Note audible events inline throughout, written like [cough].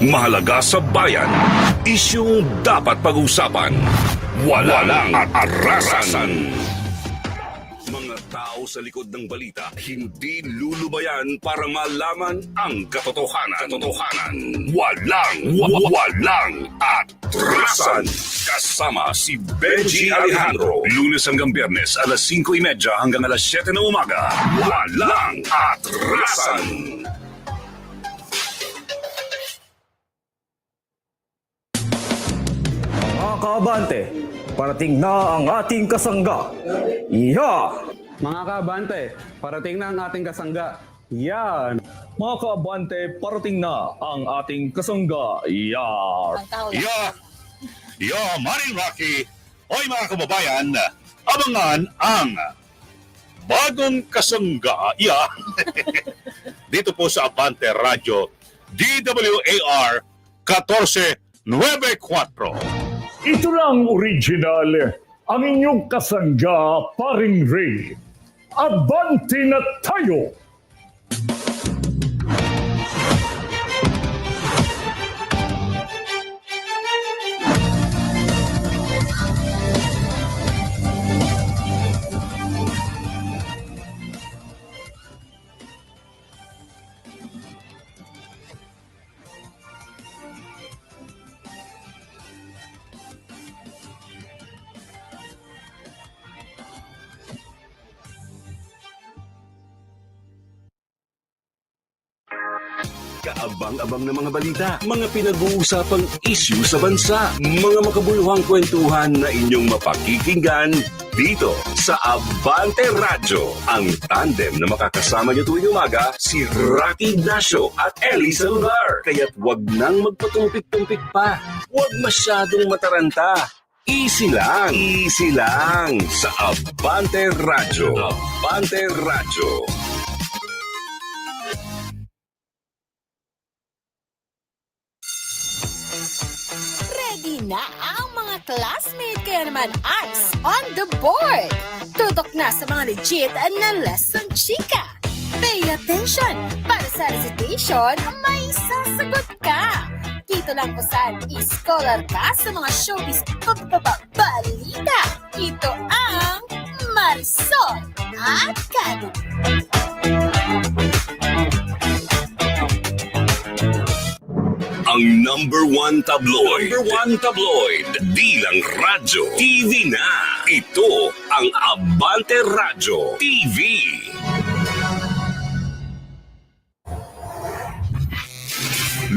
Mahalaga sa bayan. Isyung dapat pag-usapan. Walang atarasan. Mga tao sa likod ng balita hindi lulubayan para malaman ang katotohanan. Katotohanan. Walang, wa- walang atrasan. Kasama si Benji Alejandro. Lunes hanggang biyernes, alas 5.30 hanggang alas 7 ng umaga. Walang atrasan. Kaabante, parating na ang ating kasangga. Iya! Mga kaabante, parating na ang ating kasangga. Yan! Mga kaabante, parating na ang ating kasangga. Iya! Yeah! Yeah, Manning Rocky! Hoy mga kababayan, abangan ang bagong kasangga. Yeah! [laughs] Dito po sa Abante Radio, DWAR 1494. Ito lang original, ang inyong kasangga, paring Ray. Abante na tayo! Kaabang-abang na mga balita, mga pinag-uusapang issue sa bansa, mga makabuluhang kwentuhan na inyong mapakikinggan dito sa Abante Radyo. Ang tandem na makakasama niyo tuwing umaga, si Rocky Ignacio at Ellie Salvar. Kaya't wag nang magpatumpik-tumpik pa. Huwag masyadong mataranta. Easy lang, easy lang sa Abante Radyo. Abante Radyo. Na ang mga classmate kaya naman arts on the board. Tutok na sa mga legit na lesson chika. Pay attention! Para sa recitation, may sasagot ka. Dito lang po saan scholar ka sa mga showbiz balita. Ito ang Marisol Academy. Ang number one tabloid. Number one tabloid. Di lang radyo. TV na. Ito ang Abante Radyo TV.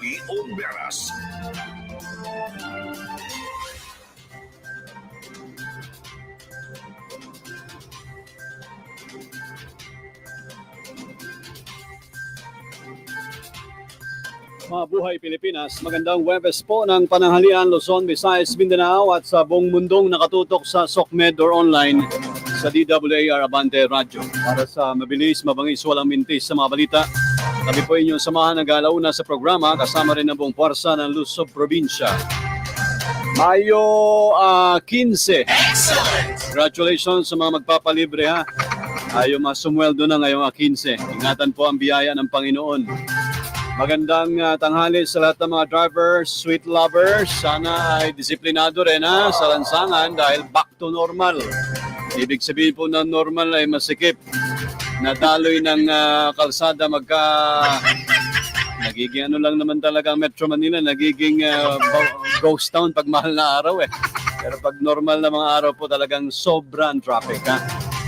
Barrio Beras. Mga buhay Pilipinas, magandang Webes po ng pananghalian Luzon, Visayas, Mindanao at sa buong mundong nakatutok sa SOCMED or online sa DWAR Abante Radio. Para sa mabilis, mabangis, walang mintis sa mga balita, kami po inyong samahan ng galauna sa programa kasama rin ang buong puwersa ng Luzon Probinsya. Mayo ah, 15. Congratulations sa mga magpapalibre ha. Ayaw masumweldo na ngayong ah, 15. Ingatan po ang biyaya ng Panginoon. Magandang ah, tanghali sa lahat ng mga drivers, sweet lovers. Sana ay disiplinado rin ha, sa lansangan dahil back to normal. Ibig sabihin po ng normal ay masikip. Nadaloy ng ah, kalsada magka... Nagiging ano lang naman talaga ang Metro Manila, nagiging bo- ghost town pag mahal na araw eh. Pero pag normal na mga araw po talagang sobrang traffic ha.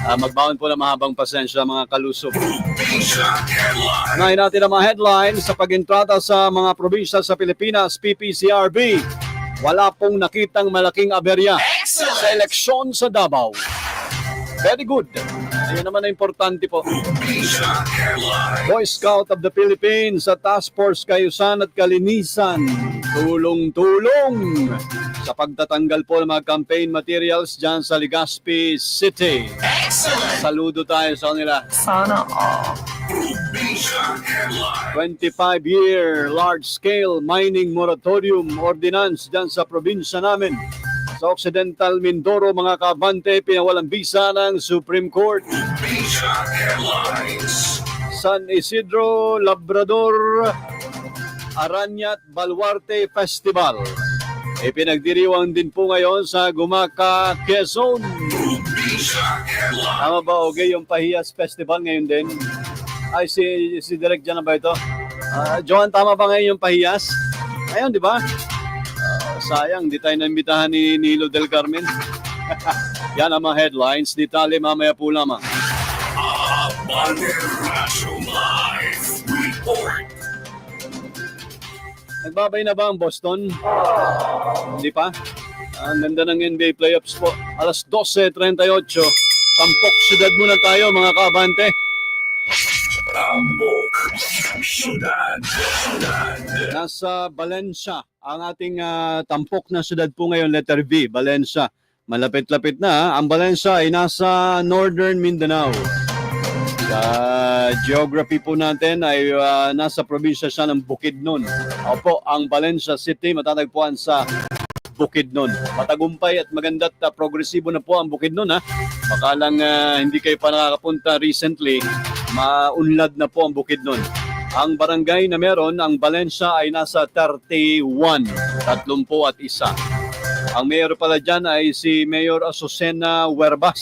Ah, magbaon po ng mahabang pasensya mga kalusob. Ngayon natin ang mga headlines sa pagintrata sa mga probinsya sa Pilipinas, PPCRB. Wala pong nakitang malaking aberya sa eleksyon sa Davao. Very good. Ayan naman ang importante po. Boy Scout of the Philippines sa Task Force Kayusan at Kalinisan. Tulong-tulong sa pagtatanggal po ng mga campaign materials dyan sa Legazpi City. Saludo tayo sa kanila. Probinsya Headline. 25-year large-scale mining moratorium ordinance dyan sa probinsya namin. Sa Occidental Mindoro, mga kabante, pinawalang bisa ng Supreme Court. San Isidro Labrador Aranyat Baluarte Festival. Ipinagdiriwang din po ngayon sa Gumaca, Quezon. Tama ba, okay, yung Pahiyas Festival ngayon din? Ay, si, si Direk dyan na ba ito? Ah, Johan, tama ba ngayon yung Pahiyas? Ayun, di ba? Sayang, di tayo naimbitahan ni Nilo del Carmen. [laughs] Yan ang mga headlines. Detalye mamaya po lamang. Nagbabay na ba ang Boston? Hindi pa? Ang ganda ng NBA playoffs po. Alas 12.38. Tampok syudad muna tayo mga kaabante. Tambok. Syudad. Syudad. Nasa Valencia. Ang ating ah, tampok na syudad po ngayon, letter V, Valencia. Malapit-lapit na. ah. Ang Valencia ay nasa Northern Mindanao. Sa geography po natin ay ah, nasa probinsya siya ng Bukidnon. Opo, ang Valencia City matatagpuan sa Bukidnon. Matagumpay at maganda at ah, progresibo na po ang Bukidnon ha. Baka lang ah, hindi kayo pa nakakapunta recently, maunlad na po ang Bukidnon. Ang barangay na meron, ang Valencia ay nasa 31, 30 at isa. Ang mayor pala dyan ay si Mayor Azucena Huerbas.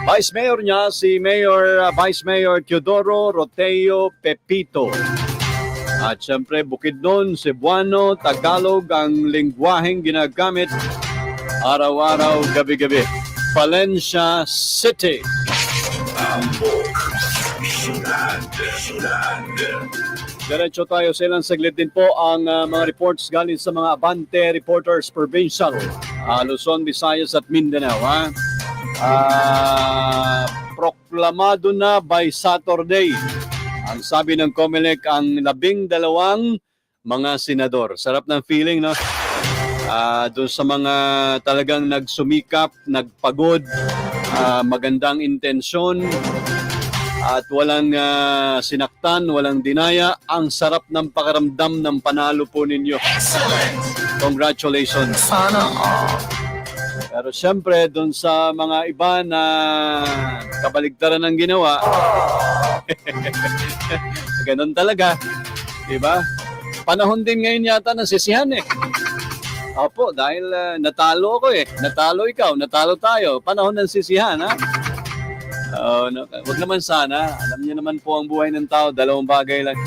Vice Mayor niya si Mayor uh, Vice Mayor Teodoro Roteo Pepito. At syempre Bukidnon, Cebuano, Tagalog ang lingwaheng ginagamit araw-araw, gabi-gabi. Valencia City. Tambok. Syudad. Syudad. Diretso tayo sa ilang saglit din po ang uh, mga reports galing sa mga Abante Reporters Provincial, uh, Luzon, Visayas at Mindanao. Ha? Ah, proklamado na by Saturday. Ang sabi ng COMELEC ang labing dalawang mga senador. Sarap ng feeling, no? Ah, doon sa mga talagang nagsumikap, nagpagod, ah, magandang intensyon, at walang ah, sinaktan, walang dinaya. Ang sarap ng pakaramdam ng panalo po ninyo. Excellent! Congratulations. Sana Pero siyempre, doon sa mga iba na kabaligtaran ng ginawa, [laughs] ganun talaga. Diba? Panahon din ngayon yata ng sisihan eh. Opo, dahil ah, natalo ako eh. Natalo ikaw, natalo tayo. Panahon ng sisihan, ha? Oo, no, wag naman sana. Alam niyo naman po ang buhay ng tao, dalawang bagay lang.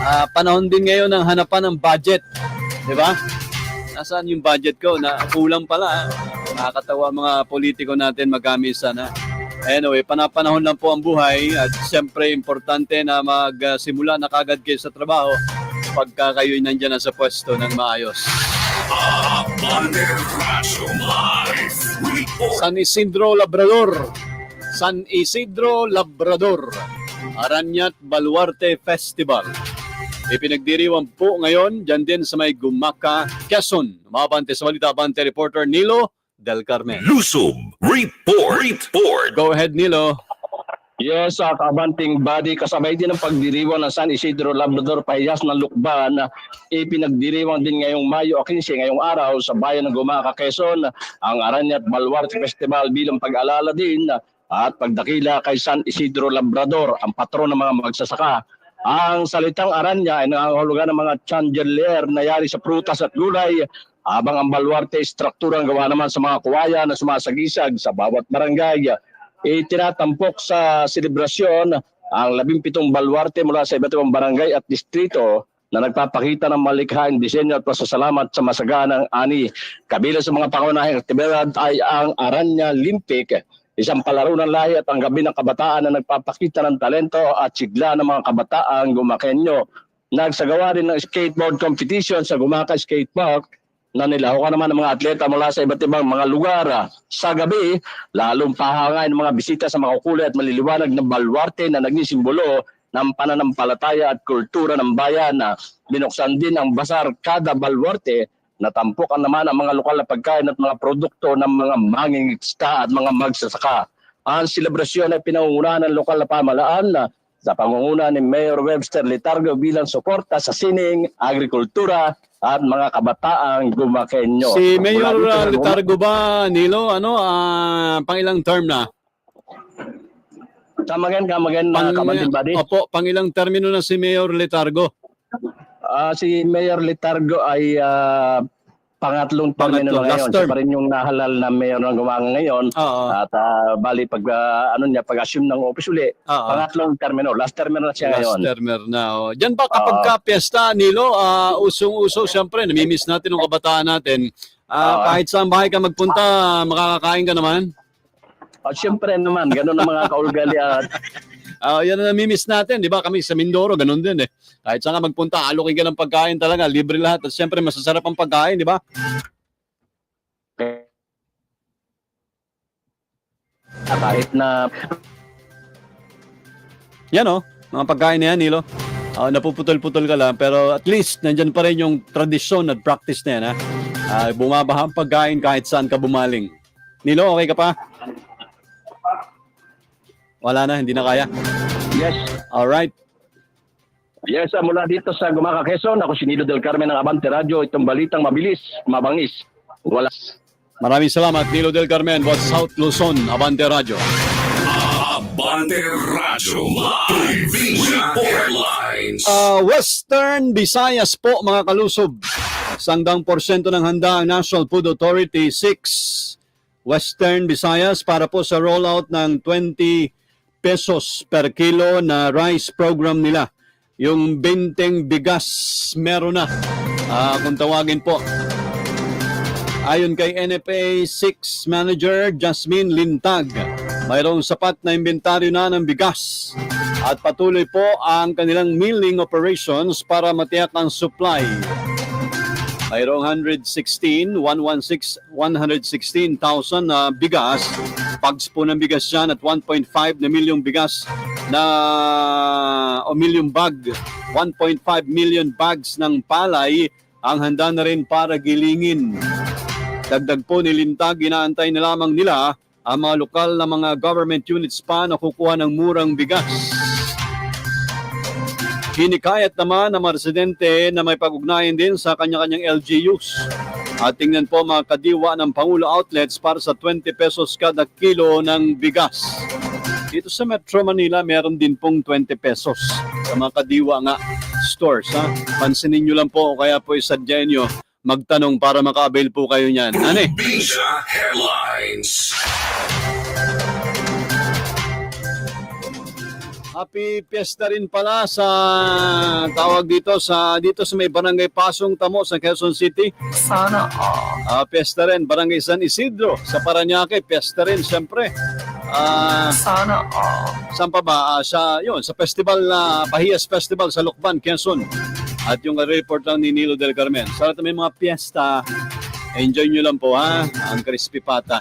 Ah, panahon din ngayon ng hanapan ng budget. 'Di ba? Nasaan yung budget ko? Na kulang pala. ah. Nakakatawa mga politiko natin magami sana. Anyway, panapanahon lang po ang buhay at siyempre importante na magsimula na kagad kayo sa trabaho pagka kayo nandiyan na sa pwesto ng maayos. San Isidro Labrador. San Isidro Labrador. Aranyat Baluarte Festival. Ipinagdiriwang po ngayon dyan din sa may Gumaca, Quezon. Mabante sa Balita Bante reporter Nilo Del Carmen. Lusob. Report. Report. Go ahead Nilo. Yes, sa kabanting body kasabay din ang pagdiriwang ng San Isidro Labrador Pahiyas ng Lukban na ipinagdiriwang din ngayong Mayo 15 ngayong araw sa bayan ng Gumaca, Quezon ang Aranyat Baluarte Festival bilang pag-alala din at pagdakila kay San Isidro Labrador, ang patron ng mga magsasaka. Ang salitang aranya ay nangangahulugan ng mga chandelier na yari sa prutas at gulay habang ang baluarte ay strukturang gawa naman sa mga kuwaya na sumasagisag sa bawat barangay itinatampok sa selebrasyon ang 17 baluarte mula sa iba't ibang barangay at distrito na nagpapakita ng malikhaing disenyo at pasasalamat sa masaganang ani. Kabilang sa mga pangunahing aktibidad ay ang Aranya Olympic, isang palaro ng lahi at ang gabi ng kabataan na nagpapakita ng talento at sigla ng mga kabataang gumakenyo. Nagsagawa rin ng skateboard competition sa Gumaca Skate Park na nilahukan naman ng mga atleta mula sa iba't ibang mga lugar. ah. Sa gabi, lalong pahangay ng mga bisita sa makukulay at maliliwanag na balwarte na naging simbolo ng pananampalataya at kultura ng bayan na binuksan din ang basar kada balwarte natampukan naman ang mga lokal na pagkain at mga produkto ng mga mangingista at mga magsasaka. Ang selebrasyon ay pinangungunahan ng lokal na pamalaan na sa pangunguna ni Mayor Webster Litargo bilang suporta sa sining, agrikultura at mga kabataang gumakenyo. Si Mayor uh, Litargo ba, Nilo, ano, ah, pangilang term na? Kamagan, kamagan na kabantin body. Opo, pangilang termino na si Mayor Litargo. Ah, si Mayor Litargo ay ah, pangatlong termino Pangatlo, na last ngayon. Siya pa rin yung nahalal na mayor ng Gumanga ngayon. Oo. At ah, bali pag ah, ano niya pag-assume ng office uli, Oo. pangatlong termino, last termino na siya Last ngayon. termer na. Oh. Diyan ba kapag ka piyesta, Nilo, ah, usong-uso, siyempre, namimiss natin ang kabataan natin. Oo. kahit saan bahay ka magpunta, makakakain ka naman. At syempre naman, ganun ang mga kaulgali Ah, yan ang namimiss natin, di ba? Kami sa Mindoro, ganun din eh. Kahit saan ka magpunta, alokin ka ng pagkain talaga, libre lahat. At siyempre, masasarap ang pagkain, di ba? kahit na Yan oh, mga pagkain na yan, Nilo. Ah, napuputol-putol ka lang, pero at least nandyan pa rin yung tradisyon at practice na yan, ha? Ah, bumabaha ang pagkain kahit saan ka bumaling. Nilo, okay ka pa? Wala na, hindi na kaya. yes, Alright. yes, ah, mula dito sa Gumaka Quezon, ako si Nido del Carmen ng Abante Radio, itong balitang mabilis, mabangis. Wala. Maraming salamat, Nilo del Carmen, Boss South Luzon, Abante Radio. Abante Radyo Live Headlines. Ah, Western Visayas po mga kalusob. Sangdang porsyento ng handa ang National Food Authority 6 Western Visayas para po sa rollout ng 20 pesos per kilo na rice program nila. Yung benteng bigas meron na. Ah, kung tawagin po. Ayon kay NFA 6 Manager Jasmine Lintag, mayroong sapat na inventaryo na ng bigas at patuloy po ang kanilang milling operations para matiyak ang supply. Mayroong 116, 116, 116,000 na bigas, bags po ng bigas yan at 1.5 na milyong bigas na o milyong bag, 1.5 million bags ng palay ang handa na rin para gilingin. Dagdag po ni Lintag, inaantay na lamang nila ang mga lokal na mga government units pa na kukuha ng murang bigas. Hinikayat naman ang mga residente na may pag-ugnayan din sa kanya-kanyang LGUs. At tingnan po mga kadiwa ng Pangulo Outlets para sa 20 pesos kada kilo ng bigas. Dito sa Metro Manila, meron din pong 20 pesos sa mga kadiwa nga stores. Ha? Pansinin nyo lang po, kaya po isadya nyo magtanong para maka-avail po kayo niyan. Ano eh? Headlines. Happy Fiesta rin pala sa tawag dito sa dito sa may Barangay Pasong Tamo sa Quezon City. Sana Ah, all. Fiesta rin Barangay San Isidro sa Paranaque, Fiesta rin siyempre. Ah, Sana all. saan pa ba? Ah, sa yun, sa festival na Pahiyas Festival sa Lukban, Quezon. At yung report lang ni Nilo del Carmen. Sa lahat may mga piyesta, enjoy nyo lang po ha, ang crispy pata.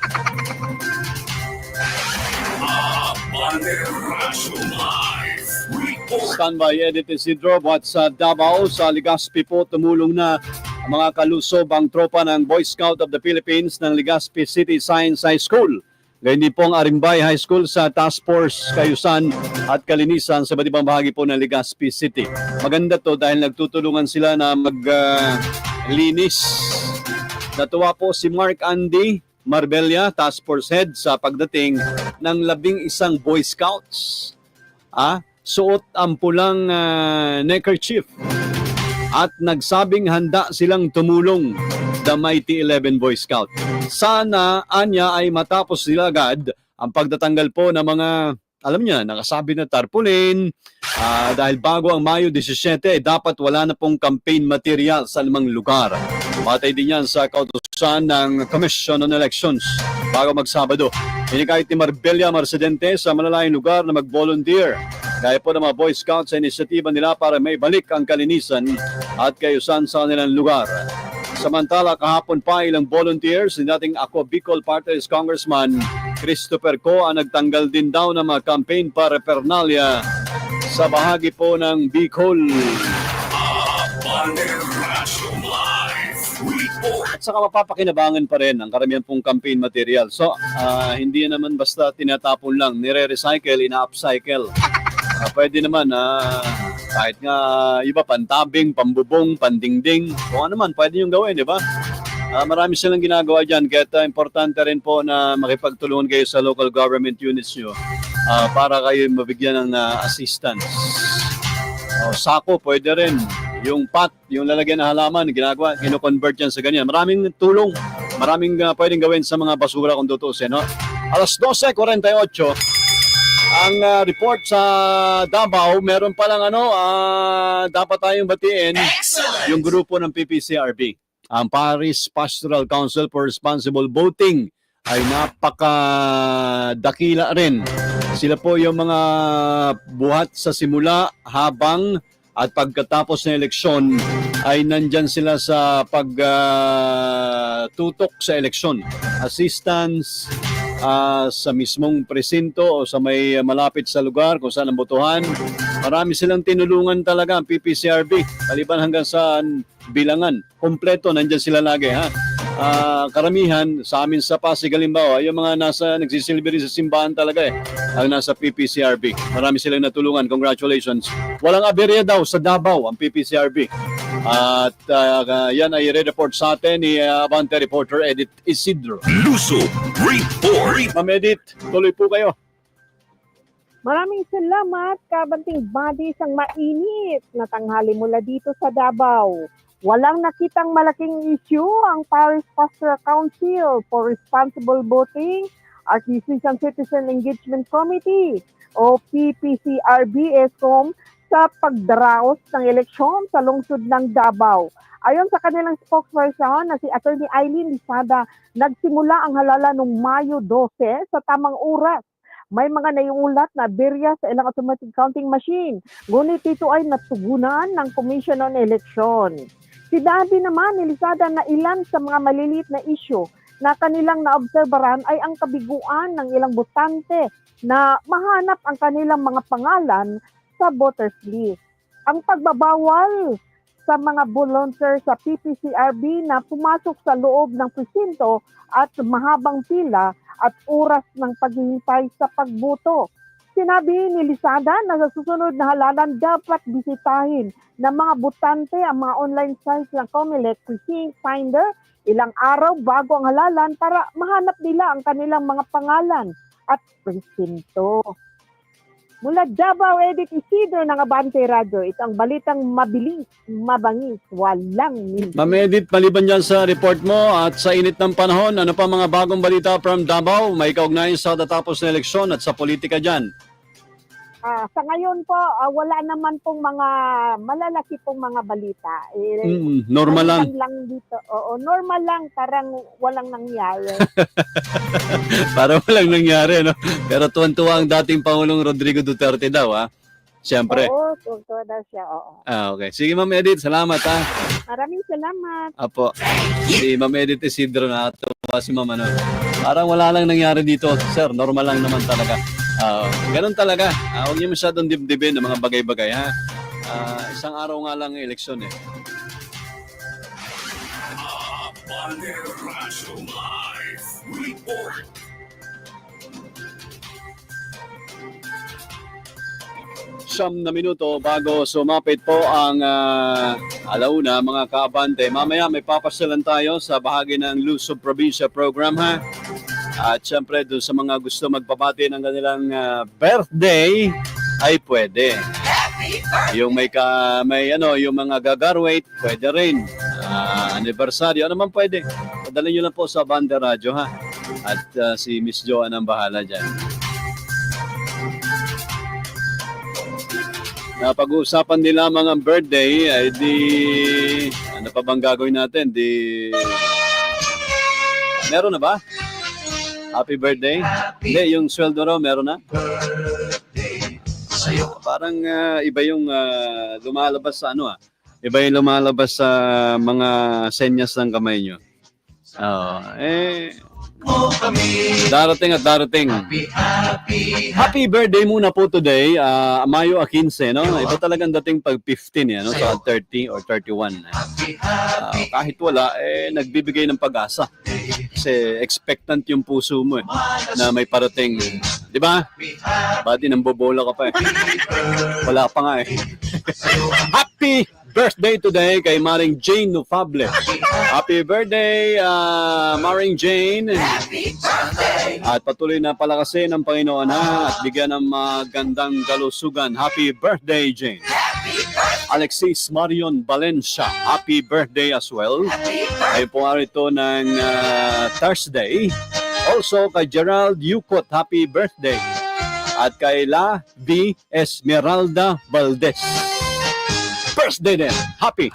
Live Report. Standby Edit Isidro at sa Davao, sa Legazpi po tumulong na ang mga kalusob ang tropa ng Boy Scout of the Philippines ng Legazpi City Science High School. Gayon din po ang Arimbay High School sa Task Force Kayusan at Kalinisan sa iba't ibang bahagi po ng Legazpi City. Maganda to dahil nagtutulungan sila na maglinis. Natuwa po si Mark Andy Marbella, Task Force Head sa pagdating ng labing isang Boy Scouts. Ah, suot ang pulang uh, neckerchief at nagsabing handa silang tumulong the Mighty 11 Boy Scout. Sana anya ay matapos sila agad ang pagtatanggal po ng mga alam niya, nakasabi na tarpaulin ah, dahil bago ang Mayo 17 eh, dapat wala na pong campaign material sa limang lugar. Patay din yan sa kautusan ng Commission on Elections bago magsabado. Hinikayat ni Marbella Marcedente sa malalayong lugar na mag-volunteer. Gaya po ng mga Boy Scouts sa inisyatiba nila para may balik ang kalinisan at kayusan sa kanilang lugar. Samantala, kahapon pa ilang volunteers ni dating Ako Bicol Party List Congressman Christopher Co ang nagtanggal din daw ng mga campaign para Pernalia sa bahagi po ng Bicol. At saka mapapakinabangan pa rin ang karamihan pong campaign material. So, ah, hindi naman basta tinatapon lang, nire-recycle, ina-upcycle. Ah, pwede naman na kahit nga iba pantabing, pambubong, pandingding, kung ano man, pwede yung gawin, di ba? Ah, marami silang ginagawa dyan, kaya ah, importante rin po na makipagtulungan kayo sa local government units nyo ah, para kayo mabigyan ng ah, assistance. O, sako, pwede rin. Yung pot, yung lalagyan ng halaman, ginagawa, kino-convert yan sa ganyan. Maraming tulong, maraming ah, pwedeng gawin sa mga basura kung tutusin. No? Alas 12.48, ang ah, report sa Davao, meron palang ano, ah, dapat tayong batiin yung grupo ng PPCRB. Ang Paris Pastoral Council for Responsible Voting ay napakadakila rin. Sila po yung mga buhat sa simula habang at pagkatapos ng eleksyon ay nandyan sila sa pagtutok sa eleksyon. Assistance ah, sa mismong presinto o sa may malapit sa lugar kung saan ang botohan. Marami silang tinulungan talaga ang PPCRB. Kaliban hanggang sa bilangan. Kompleto, nandyan sila lagi. Ha? Ah, karamihan sa amin sa Pasig halimbawa, yung mga nasa nagsisilbi rin sa simbahan talaga eh, ang nasa PPCRB. Marami silang natulungan. Congratulations. Walang aberya daw sa Davao ang PPCRB. At ah, yan ay re-report sa atin ni ah, Abante reporter Edith Isidro. Luso Report. Ma'am Edith, tuloy po kayo. Maraming salamat, Kabanting Body, isang mainit na tanghali mula dito sa Davao. Walang nakitang malaking issue ang Paris Pastoral Council for Responsible Voting Artisan Citizen Engagement Committee o PPCRB-ESCOM sa pagdaraos ng eleksyon sa lungsod ng Davao. Ayon sa kanilang spokesperson na si Atty. Eileen Lisada, nagsimula ang halala noong Mayo 12 sa tamang oras may mga naiulat na birya sa ilang automatic counting machine. Ngunit ito ay natugunan ng Commission on Election. Sinabi naman ni Lizada na ilan sa mga maliliit na issue na kanilang naobserbaran ay ang kabiguan ng ilang botante na mahanap ang kanilang mga pangalan sa voters list. Ang pagbabawal sa mga volunteer sa PPCRB na pumasok sa loob ng presinto at mahabang pila at oras ng paghihintay sa pagboto. Sinabi ni Lisada na sa susunod na halalan dapat bisitahin ng mga botante ang mga online sites ng Comelec Precinct Finder ilang araw bago ang halalan para mahanap nila ang kanilang mga pangalan at presinto. Mula Davao, Edith Isidro ng Abante Radio. Ito ang balitang mabilis, mabangis, walang minti. Ma'am Edith, maliban dyan sa report mo at sa init ng panahon, ano pa mga bagong balita from Davao? May kaugnayan sa tatapos na eleksyon at sa politika dyan. Ah, sa ngayon po, ah, wala naman pong mga malalaki pong mga balita. Eh, Mm, normal lang. lang dito. Oo, normal lang, parang walang nangyari. [laughs] Para walang nangyari, no? Pero tuwan-tuwa ang dating Pangulong Rodrigo Duterte daw, ha? Siyempre. Oo, totoo daw siya. Oo. Ah, okay. Sige, Ma'am Edith, salamat, ha? Maraming salamat. Apo. Si Ma'am Edith Isidro na si Ma'am ano. Parang wala lang nangyari dito. Sir, normal lang naman talaga. Ah, ganun talaga. Ah, huwag niyo masyadong dibdibin ng mga bagay-bagay, ha? Ah, isang araw nga lang ang eleksyon, eh. Siyam na minuto bago sumapit po ang ah, alauna mga kaabante. Mamaya may papasyalan tayo sa bahagi ng Luzon Provincia Program ha. At syempre doon sa mga gusto magpapati ng kanilang ah, birthday ay pwede. Yung may ka, may ano, yung mga gagarwate, pwede rin. Ah, anibersaryo, ano man pwede. Padala nyo lang po sa Banda Radio ha. At ah, si Miss Joanne ang bahala dyan. na pag-uusapan din lamang ang birthday, ay di, ano pa bang gagawin natin? Di, meron na ba? Happy birthday? Hindi, yung sweldo raw, meron na? Parang ah, iba yung ah, lumalabas sa ano ah. Iba yung lumalabas sa mga senyas ng kamay nyo. Oo. eh, darating at darating. Happy birthday muna po today, ah, Mayo 15, no? Iba talagang dating pag 15, yan, no? Sa 30 or 31. Ah, kahit wala, eh, nagbibigay ng pag-asa. Kasi expectant yung puso mo, eh, na may parating. Di ba? Badi, nang bobola ka pa, eh. Wala pa nga, eh. [laughs] Happy birthday today kay Maring Jane Nufable. Happy birthday, ah, Maring Jane. At patuloy na palakasin ng Panginoon ha at bigyan ng magandang kalusugan. Happy birthday, Jane. Alexis Marion Valencia, happy birthday as well. Ay po araw ito ng ah, Thursday. Also kay Gerald Yukot, happy birthday. At kay La V. Esmeralda Valdez. Birthday din. Happy.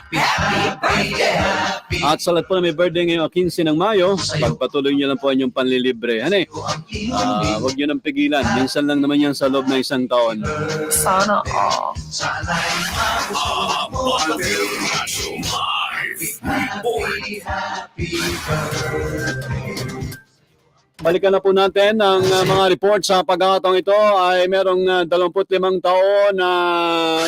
At sa lahat po na may birthday ngayong 15 ng Mayo, pagpatuloy niyo lang po ang inyong panlilibre. Ano eh? Ah, huwag niyo nang pigilan. Minsan lang naman yan sa loob ng isang taon. Abante Radyo Live Report. Balikan na po natin ang uh, mga report sa pagkakataong ito ay merong uh, 25 taon na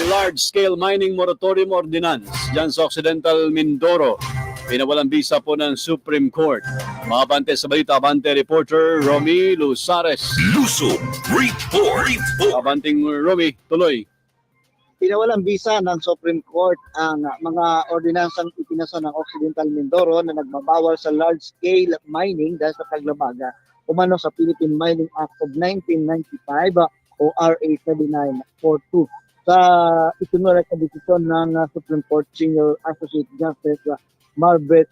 large-scale mining moratorium ordinance dyan sa Occidental Mindoro. Pinawalang bisa po ng Supreme Court. Mga bante sa balita, Abante reporter Romy Lusares. Luso Report. Report. Abanting Romy, tuloy. pinawalang bisa ng Supreme Court ang mga ordinansang ipinasa ng Occidental Mindoro na nagbabawal sa large-scale mining dahil sa paglabaga umano sa Philippine Mining Act of 1995 uh, o RA 7942. Sa itinulad na desisyon ng uh, Supreme Court Senior Associate Justice uh, Margaret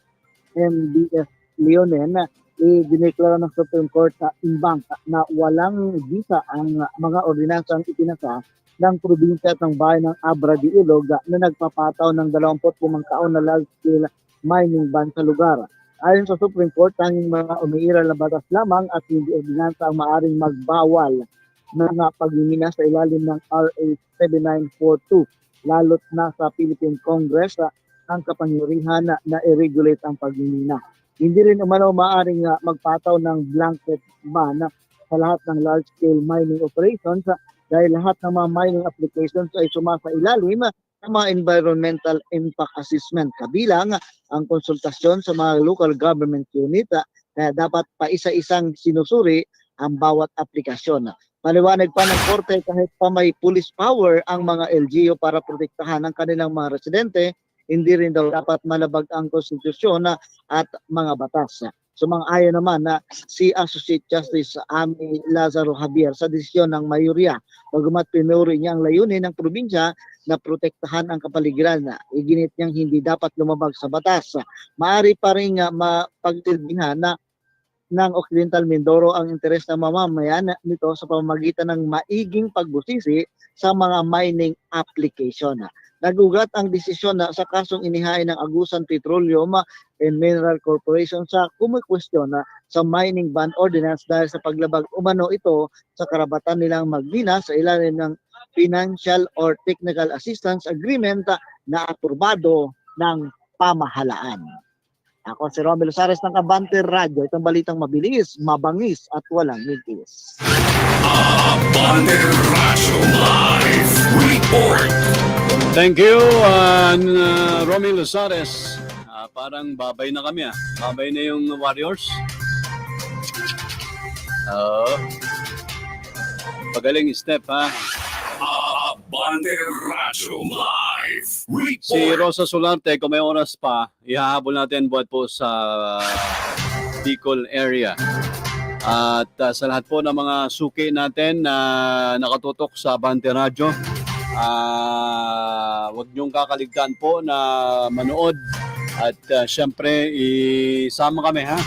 M.B.S. Leonen, uh, idineklara ng Supreme Court sa imbang na walang visa ang uh, mga ordinansang ipinasa ng probinsya at ng bayan ng Abra de Ilog na nagpapataw ng 25 taon na large-scale mining ban sa lugar. Ayon sa Supreme Court, tanging mga umiiral na batas lamang at hindi ordinansa ang maaring magbawal ng pagmimina sa ilalim ng RA 7942 lalo't na sa Philippine Congress ah, ang kapangyarihan na, na i-regulate ang pagmimina. Hindi rin umano maaring ah, magpataw ng blanket ban ah, sa lahat ng large-scale mining operations ah, dahil lahat ng mga mining applications ay sumasa ilalim ng mga environmental impact assessment kabilang ang konsultasyon sa mga local government unit ah, kaya dapat pa isa-isang sinusuri ang bawat aplikasyon. Paliwanag pa ng korte kahit pa may police power ang mga LGU para protektahan ang kanilang mga residente, hindi rin daw dapat malabag ang konstitusyon ah, at mga batas. Sumang-ayon naman na si Associate Justice Ami Lazaro Javier sa desisyon ng mayoriya. Bagamat pinuri niya ang layunin ng probinsya na protektahan ang kapaligiran iginit niyang hindi dapat lumabag sa batas. Maari pa rin uh, na ng Occidental Mindoro ang interes ng mamamayan nito sa pamamagitan ng maiging pagbusisi sa mga mining application. Nagugat ang desisyon na sa kasong inihain ng Agusan Petroleum and Mineral Corporation sa kumikwestiyon na sa mining ban ordinance dahil sa paglabag umano ito sa karapatan nilang magmina sa ilalim ng Financial or Technical Assistance Agreement na aprobado ng pamahalaan. Ako si Romelo Sares ng Abante Radio. Itong balitang mabilis, mabangis at walang migis. Abante Radyo Live Report. Thank you, uh, uh, Romy Lusares. Ah, parang babay na kami ah. Babay na yung Warriors. Oo. Pagaling step ha. Abante Radyo Live Si. Rosa Solarte, kung may oras pa, ihahabol natin buhat po sa Bicol area. At uh, sa lahat po ng mga suki natin na nakatutok sa Abante Radio, ah wag niyong kakaligtaan po na manood at uh, syempre isama kami ha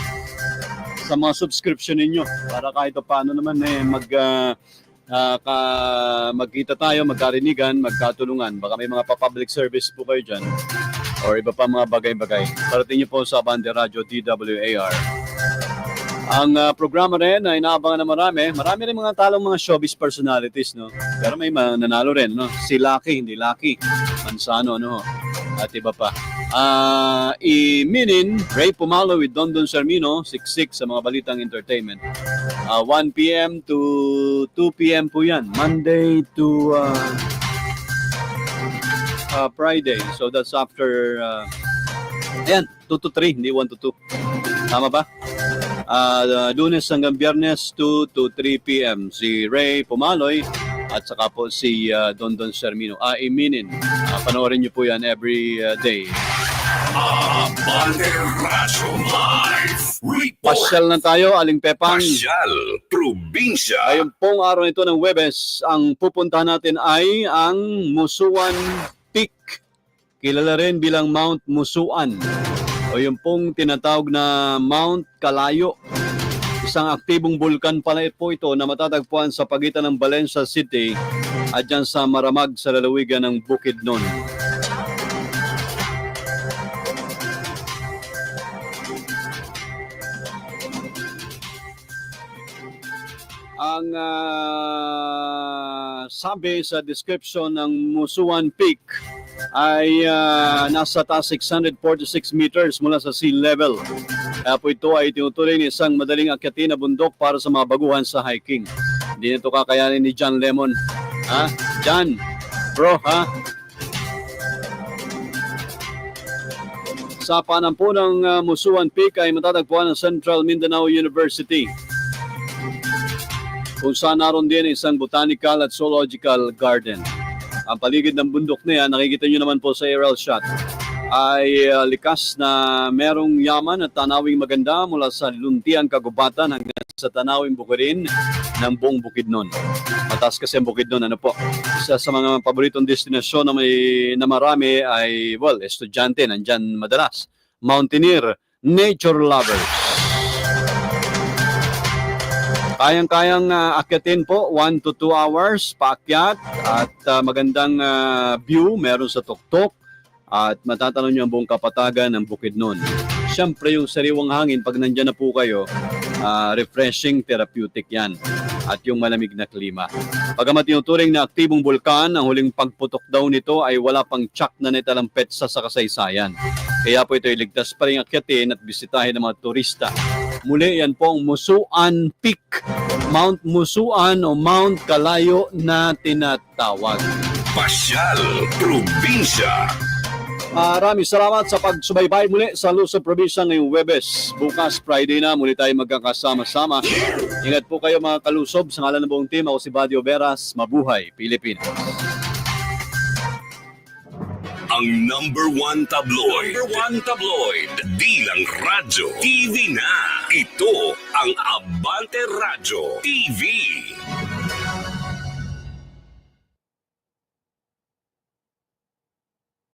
sa mga subscription ninyo para kahit pa paano naman eh mag ah, ah, ka, magkita tayo, magkarinigan, magkatulungan. Baka may mga pa-public service po kayo dyan or iba pa mga bagay-bagay. Parating niyo po sa Bande Radio DWAR. Ang ah, programa rin ay inaabangan na marami. Marami rin mga talong mga showbiz personalities, no? Pero may mananalo rin, no? Si Lucky, hindi Lucky. Mansano, no? at iba pa. Ah, i-minin, Ray Pumalo with Don Don Sermino, 6-6 sa mga balitang entertainment. Ah, 1 p.m. to 2 p.m. po yan. Monday to ah, ah, Friday. So that's after, ah, ayan, 2 to 3, hindi 1 to 2. Tama ba? Ah, lunes hanggang biyernes 2 to 3 p.m. Si Ray Pumaloy at saka po si ah, Don Don Sermino. Ah, iminin. Ah, panoorin niyo po yan every ah, day. Pasyal na tayo, Aling Pepang. Pasyal, probinsya. Ayun pong araw nito ng Webes, ang pupuntahan natin ay ang Musuan Peak. Kilala rin bilang Mount Musuan. O yung pong tinatawag na Mount Kalayo. Isang aktibong bulkan pala po ito na matatagpuan sa pagitan ng Valencia City at dyan sa Maramag sa lalawigan ng Bukidnon. Ang ah, sabi sa description ng Musuan Peak ay ah, nasa taas 646 meters mula sa sea level. Kaya po ito ay tinutuloy ni isang madaling akyatin na bundok para sa mga baguhan sa hiking. Hindi nito kakayanin ni John Lemon. Ha? John, bro, ha? Sa panampunang uh, Musuan Peak ay matatagpuan ng Central Mindanao University kung saan naroon din isang botanical at zoological garden. Ang paligid ng bundok na yan, nakikita nyo naman po sa aerial shot, ay uh, likas na merong yaman at tanawing maganda mula sa luntiang kagubatan hanggang sa tanawing bukirin ng buong Bukidnon. Mataas kasi ang Bukidnon, ano po? Isa sa mga paboritong destinasyon na may na marami ay, well, estudyante, nandyan madalas. Mountaineer, nature lovers. Kayang-kayang uh, akyatin po, 1 to 2 hours paakyat at uh, magandang uh, view meron sa tuktok at matatanong nyo ang buong kapatagan ng Bukidnon. Siyempre yung sariwang hangin, pag nandyan na po kayo, uh, refreshing, therapeutic yan at yung malamig na klima. Pagamat tinuturing na aktibong bulkan, ang huling pagputok daw nito ay wala pang tsak na nitalang petsa sa kasaysayan. Kaya po ito iligtas pa rin akyatin at bisitahin ng mga turista. Muli yan po ang Musuan Peak, Mount Musuan o Mount Kalayo na tinatawag. Pasyal, probinsya. Maraming salamat sa pagsubaybay muli sa Luzon Probinsya ngayong Webes. Bukas Friday na muli tayo magkakasama-sama. Ingat po kayo mga kalusob. Sa ngalan ng buong team, ako si Badio Veras. Mabuhay, Pilipinas. Ang number one tabloid. Number one tabloid. Di lang radyo. TV na. Ito ang Abante Radyo TV.